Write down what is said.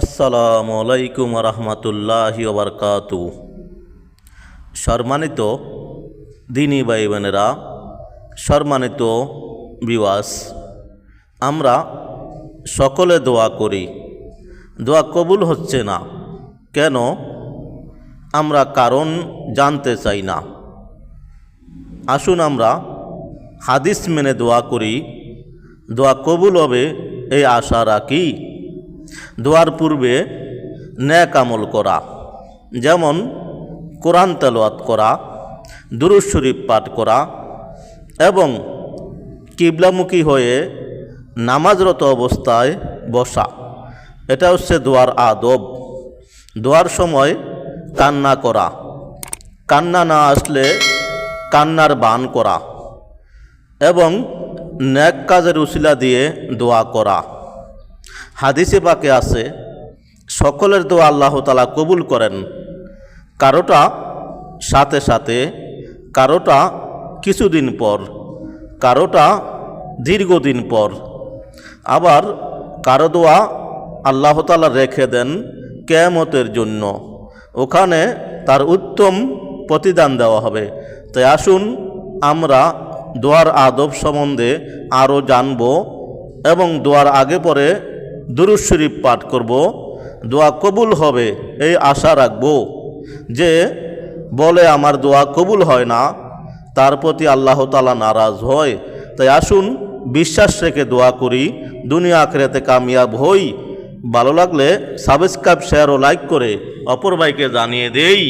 আসসালামু আলাইকুম রহমতুল্লাহ বারকাতু সম্মানিত দিনী ভাই বোনেরা সম্মানিত বিওয়াস আমরা সকলে দোয়া করি, দোয়া কবুল হচ্ছে না। কেন? আমরা কারণ জানতে চাই না। আসুন আমরা হাদিস মেনে দোয়া করি, দোয়া কবুল হবে, এই আশা রাখি। দোয়ার পূর্বে ন্যাক আমল করা, যেমন কোরআন তেলোয়াত করা দুরুজ শরীফ পাঠ করা এবং কিবলামুখী হয়ে নামাজরত অবস্থায় বসা। এটা হচ্ছে দোয়ার আদব। দোয়ার সময় কান্না করা। কান্না না আসলে কান্নার বান করা এবং ন্যাক কাজের উশিলা দিয়ে দোয়া করা। হাদিসে পাকে আছে, সকলের দোয়া আল্লাহ তালা কবুল করেন। কারোটা সাথে সাথে, কারোটা কিছুদিন পর, কারোটা দীর্ঘদিন পর। আবার কারও দোয়া আল্লাহ তালা রেখে দেন কেয়ামতের জন্য। ওখানে তার উত্তম প্রতিদান দেওয়া হবে। তাই আসুন, আমরা দোয়ার আদব সম্বন্ধে আরও জানব এবং দোয়ার আগে পরে দুরুজ শরীফ পাঠ করব। দোয়া কবুল হবে, এই আশা রাখব যে বলে আমার দোয়া কবুল হয় না, তার প্রতি আল্লাহ তালা নারাজ হয়। তাই আসুন, বিশ্বাস রেখে দোয়া করি, দুনিয়া আখেরাতে কামিয়াব হই। ভালো লাগলে সাবস্ক্রাইব শেয়ার ও লাইক করে অপর ভাইকে জানিয়ে দেই।